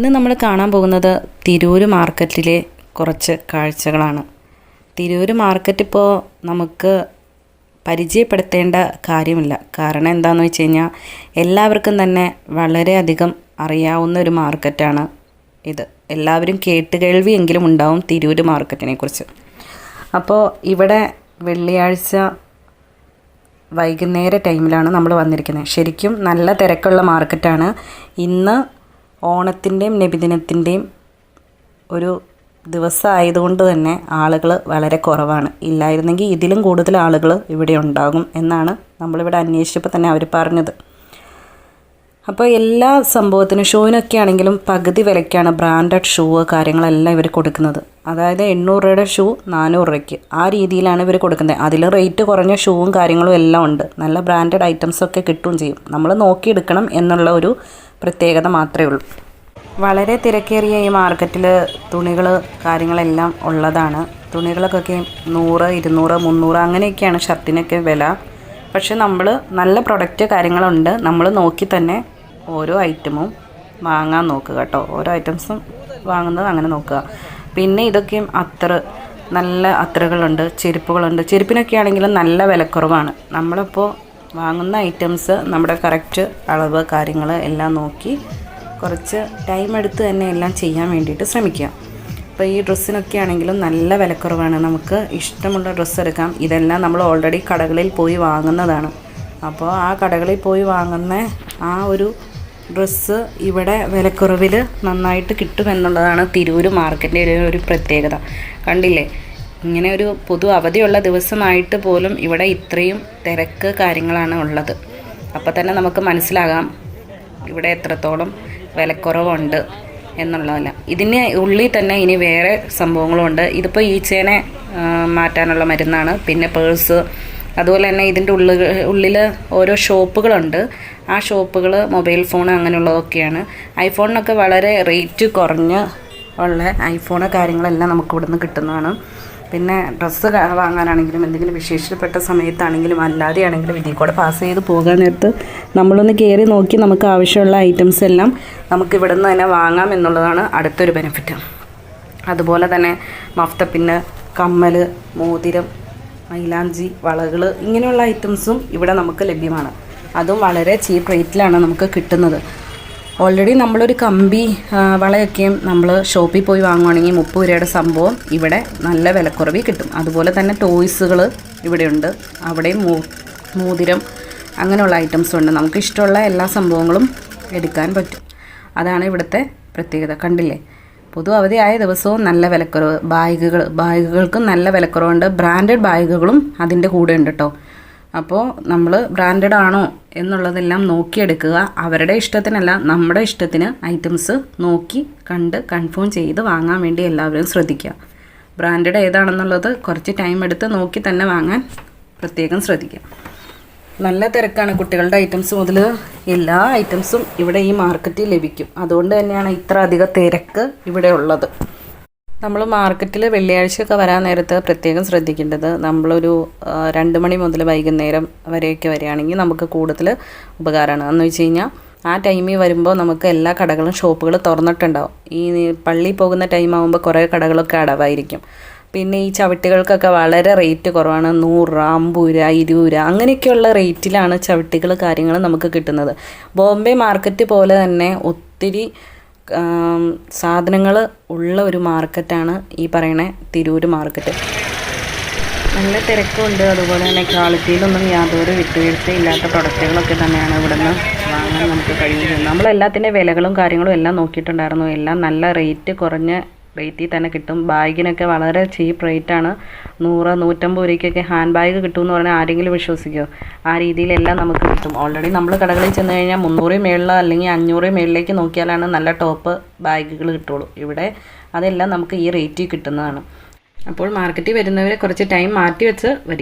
ഇന്ന് നമ്മൾ കാണാൻ പോകുന്നത് തിരൂര് മാർക്കറ്റിലെ കുറച്ച് കാഴ്ചകളാണ്. തിരൂര് മാർക്കറ്റ് ഇപ്പോൾ നമുക്ക് പരിചയപ്പെടുത്തേണ്ട കാര്യമില്ല. കാരണം എന്താണെന്ന് വെച്ച് കഴിഞ്ഞാൽ എല്ലാവർക്കും തന്നെ വളരെയധികം അറിയാവുന്ന ഒരു മാർക്കറ്റാണ് ഇത്. എല്ലാവരും കേട്ട് കേൾവിയെങ്കിലും ഉണ്ടാവും തിരൂര് മാർക്കറ്റിനെ കുറിച്ച്. അപ്പോൾ ഇവിടെ വെള്ളിയാഴ്ച വൈകുന്നേര ടൈമിലാണ് നമ്മൾ വന്നിരിക്കുന്നത്. ശരിക്കും നല്ല തിരക്കുള്ള മാർക്കറ്റാണ്. ഇന്ന് ഓണത്തിന്റെയും നബിദിനത്തിന്റെയും ഒരു ദിവസം ആയതുകൊണ്ട് തന്നെ ആളുകൾ വളരെ കുറവാണ്. ഇല്ലായിരുന്നെങ്കിൽ ഇതിലും കൂടുതൽ ആളുകൾ ഇവിടെ ഉണ്ടാകും എന്നാണ് നമ്മളിവിടെ അന്വേഷിച്ചപ്പോൾ തന്നെ അവർ പറഞ്ഞത്. അപ്പോൾ എല്ലാ സംഭവത്തിനും ഷൂവിനൊക്കെ ആണെങ്കിലും പകുതി വിലയ്ക്കാണ് ബ്രാൻഡഡ് ഷൂ കാര്യങ്ങളെല്ലാം ഇവർ കൊടുക്കുന്നത്. അതായത് എണ്ണൂറ് രൂപയുടെ ഷൂ നാനൂറ് രൂപയ്ക്ക്. ആ രീതിയിലാണ് ഇവർ കൊടുക്കുന്നത്. അതിൽ റേറ്റ് കുറഞ്ഞ ഷൂവും കാര്യങ്ങളും എല്ലാം ഉണ്ട്. നല്ല ബ്രാൻഡഡ് ഐറ്റംസൊക്കെ കിട്ടുകയും ചെയ്യും. നമ്മൾ നോക്കിയെടുക്കണം എന്നുള്ള ഒരു പ്രത്യേകത മാത്രമേ ഉള്ളൂ. വളരെ തിരക്കേറിയ ഈ മാർക്കറ്റിൽ തുണികൾ കാര്യങ്ങളെല്ലാം ഉള്ളതാണ്. തുണികൾക്കൊക്കെ നൂറ് ഇരുന്നൂറ് മുന്നൂറ് അങ്ങനെയൊക്കെയാണ് ഷർട്ടിനൊക്കെ വില. പക്ഷെ നമ്മൾ നല്ല പ്രൊഡക്റ്റ് കാര്യങ്ങളുണ്ട്. നമ്മൾ നോക്കി തന്നെ ഓരോ ഐറ്റമും വാങ്ങാൻ നോക്കുക കേട്ടോ. ഓരോ ഐറ്റംസും വാങ്ങുന്നത് അങ്ങനെ നോക്കുക. പിന്നെ ഇതൊക്കെയും അത്ര നല്ല അത്രകളുണ്ട് ചെരുപ്പുകളുണ്ട്. ചെരുപ്പിനൊക്കെ ആണെങ്കിലും നല്ല വിലക്കുറവാണ്. നമ്മളിപ്പോൾ വാങ്ങുന്ന ഐറ്റംസ് നമ്മുടെ കറക്റ്റ് അളവ് കാര്യങ്ങൾ എല്ലാം നോക്കി കുറച്ച് ടൈം എടുത്ത് തന്നെ എല്ലാം ചെയ്യാൻ വേണ്ടിയിട്ട് ശ്രമിക്കുക അപ്പോൾ ഈ ഡ്രസ്സിനൊക്കെ ആണെങ്കിലും നല്ല വിലക്കുറവാണ്. നമുക്ക് ഇഷ്ടമുള്ള ഡ്രസ്സ് എടുക്കാം. ഇതെല്ലാം നമ്മൾ ഓൾറെഡി കടകളിൽ പോയി വാങ്ങുന്നതാണ്. അപ്പോൾ ആ കടകളിൽ പോയി വാങ്ങുന്ന ആ ഒരു ഡ്രസ്സ് ഇവിടെ വിലക്കുറവിൽ നന്നായിട്ട് കിട്ടുമെന്നുള്ളതാണ് തിരൂർ മാർക്കറ്റിന്റെ ഒരു പ്രത്യേകത. കണ്ടില്ലേ? ഇങ്ങനെ ഒരു പൊതു അവധിയുള്ള ദിവസമായിട്ട് പോലും ഇവിടെ ഇത്രയും തിരക്ക് കാര്യങ്ങളാണ് ഉള്ളത്. അപ്പോൾ തന്നെ നമുക്ക് മനസ്സിലാകാം ഇവിടെ എത്രത്തോളം വിലക്കുറവുണ്ട് എന്നുള്ളതല്ല. ഇതിന് ഉള്ളിൽ തന്നെ ഇനി വേറെ സംഭവങ്ങളുണ്ട്. ഇതിപ്പോൾ ഈച്ചേനെ മാറ്റാനുള്ള മരുന്നാണ്. പിന്നെ പേഴ്സ് അതുപോലെ തന്നെ ഇതിന്റെ ഉള്ളിൽ ഉള്ളിൽ ഓരോ ഷോപ്പുകളുണ്ട്. ആ ഷോപ്പുകൾ മൊബൈൽ ഫോൺ അങ്ങനെയുള്ളതൊക്കെയാണ്. ഐഫോണിനൊക്കെ വളരെ റേറ്റ് കുറഞ്ഞ് ഉള്ള ഐഫോണ് കാര്യങ്ങളെല്ലാം നമുക്ക് ഇവിടുന്ന് കിട്ടുന്നതാണ്. പിന്നെ ഡ്രസ്സ് വാങ്ങാനാണെങ്കിലും എന്തെങ്കിലും വിശേഷപ്പെട്ട സമയത്താണെങ്കിലും അല്ലാതെ ആണെങ്കിലും ഇതിൽ കൂടെ പാസ് ചെയ്ത് പോകാൻ നേരത്ത് നമ്മളൊന്ന് കയറി നോക്കി നമുക്ക് ആവശ്യമുള്ള ഐറ്റംസ് എല്ലാം നമുക്ക് ഇവിടെ നിന്ന് തന്നെ വാങ്ങാം എന്നുള്ളതാണ് അടുത്തൊരു ബെനിഫിറ്റ് അതുപോലെ തന്നെ മഫ്തപ്പിന് കമ്മൽ മോതിരം മൈലാഞ്ചി വളകൾ ഇങ്ങനെയുള്ള ഐറ്റംസും ഇവിടെ നമുക്ക് ലഭ്യമാണ്. അതും വളരെ ചീപ്പ് റേറ്റിലാണ് നമുക്ക് കിട്ടുന്നത്. ഓൾറെഡി നമ്മളൊരു കമ്പി വളയൊക്കെയും നമ്മൾ ഷോപ്പിൽ പോയി വാങ്ങുവാണെങ്കിൽ മുപ്പത് രൂപയുടെ സംഭവം ഇവിടെ നല്ല വിലക്കുറവിൽ കിട്ടും. അതുപോലെ തന്നെ ടോയ്സുകൾ ഇവിടെയുണ്ട്. അവിടെയും മോതിരം അങ്ങനെയുള്ള ഐറ്റംസ് ഉണ്ട്. നമുക്ക് ഇഷ്ടമുള്ള എല്ലാ സംഭവങ്ങളും എടുക്കാൻ പറ്റും. അതാണ് ഇവിടുത്തെ പ്രത്യേകത. കണ്ടില്ലേ? പൊതു അവധിയായ ദിവസവും നല്ല വിലക്കുറവ്. ബാഗുകൾ ബാഗുകൾക്കും നല്ല വിലക്കുറവുണ്ട്. ബ്രാൻഡഡ് ബാഗുകളും അതിന്റെ കൂടെ ഉണ്ട് കേട്ടോ അപ്പോൾ നമ്മൾ ബ്രാൻഡഡ് ആണോ എന്നുള്ളതെല്ലാം നോക്കിയെടുക്കുക. അവരുടെ ഇഷ്ടത്തിനല്ല നമ്മുടെ ഇഷ്ടത്തിന് ഐറ്റംസ് നോക്കി കണ്ട് കൺഫേം ചെയ്ത് വാങ്ങാൻ വേണ്ടി എല്ലാവരും ശ്രദ്ധിക്കുക. ബ്രാൻഡഡ് ഏതാണെന്നുള്ളത് കുറച്ച് ടൈം എടുത്ത് നോക്കി തന്നെ വാങ്ങാൻ പ്രത്യേകം ശ്രദ്ധിക്കുക. നല്ല തിരക്കാണ് കുട്ടികളുടെ ഐറ്റംസ് മുതൽ എല്ലാ ഐറ്റംസും ഇവിടെ ഈ മാർക്കറ്റിൽ ലഭിക്കും. അതുകൊണ്ട് തന്നെയാണ് ഇത്ര അധികം തിരക്ക് ഇവിടെ ഉള്ളത്. നമ്മൾ മാർക്കറ്റിൽ വെള്ളിയാഴ്ചയൊക്കെ വരാൻ നേരത്ത് പ്രത്യേകം ശ്രദ്ധിക്കേണ്ടത് നമ്മളൊരു രണ്ട് മണി മുതൽ വൈകുന്നേരം വരെയൊക്കെ വരികയാണെങ്കിൽ നമുക്ക് കൂടുതൽ ഉപകാരമാണ്. എന്ന് വെച്ച് കഴിഞ്ഞാൽ ആ ടൈമിൽ വരുമ്പോൾ നമുക്ക് എല്ലാ കടകളും ഷോപ്പുകൾ തുറന്നിട്ടുണ്ടാവും. ഈ പള്ളി പോകുന്ന ടൈം ആകുമ്പോൾ കുറേ കടകളൊക്കെ അടവായിരിക്കും. പിന്നെ ഈ ചവിട്ടികൾക്കൊക്കെ വളരെ റേറ്റ് കുറവാണ്. നൂറ് രൂപ അമ്പത് രൂപ ഇരുപത് രൂപ അങ്ങനെയൊക്കെയുള്ള റേറ്റിലാണ് ചവിട്ടികൾ കാര്യങ്ങൾ നമുക്ക് കിട്ടുന്നത്. ബോംബെ മാർക്കറ്റ് പോലെ തന്നെ ഒത്തിരി സാധനങ്ങൾ ഉള്ള ഒരു മാർക്കറ്റാണ് ഈ പറയണ തിരൂർ മാർക്കറ്റ്. നല്ല തിരക്കുണ്ട്. അതുപോലെ തന്നെ ക്വാളിറ്റിയിലൊന്നും യാതൊരു വിട്ടുവീഴ്ചയില്ലാത്ത പ്രൊഡക്റ്റുകളൊക്കെ തന്നെയാണ് ഇവിടെ നിന്ന് വാങ്ങാൻ നമുക്ക് കഴിയുന്നത്. നമ്മളെല്ലാത്തിന്റെ വിലകളും കാര്യങ്ങളും എല്ലാം നോക്കിയിട്ടുണ്ടായിരുന്നു. എല്ലാം നല്ല റേറ്റ് കുറഞ്ഞ റേറ്റിൽ തന്നെ കിട്ടും. ബാഗിനൊക്കെ വളരെ ചീപ്പ് റേറ്റാണ്. നൂറ് നൂറ്റമ്പത് രൂപയ്ക്കൊക്കെ ഹാൻഡ് ബാഗ് കിട്ടുമെന്ന് പറഞ്ഞാൽ ആരെങ്കിലും വിശ്വസിക്കുമോ ആ രീതിയിലെല്ലാം നമുക്ക് കിട്ടും. ഓൾറെഡി നമ്മൾ കടകളിൽ ചെന്ന് കഴിഞ്ഞാൽ മുന്നൂറ് മേളിൽ അല്ലെങ്കിൽ അഞ്ഞൂറ് മേളിലേക്ക് നോക്കിയാലാണ് നല്ല ടോപ്പ് ബാഗുകൾ കിട്ടുള്ളൂ. ഇവിടെ അതെല്ലാം നമുക്ക് ഈ റേറ്റിൽ കിട്ടുന്നതാണ്. അപ്പോൾ മാർക്കറ്റിൽ വരുന്നവരെ കുറച്ച് ടൈം മാറ്റി വെച്ച് വരിക.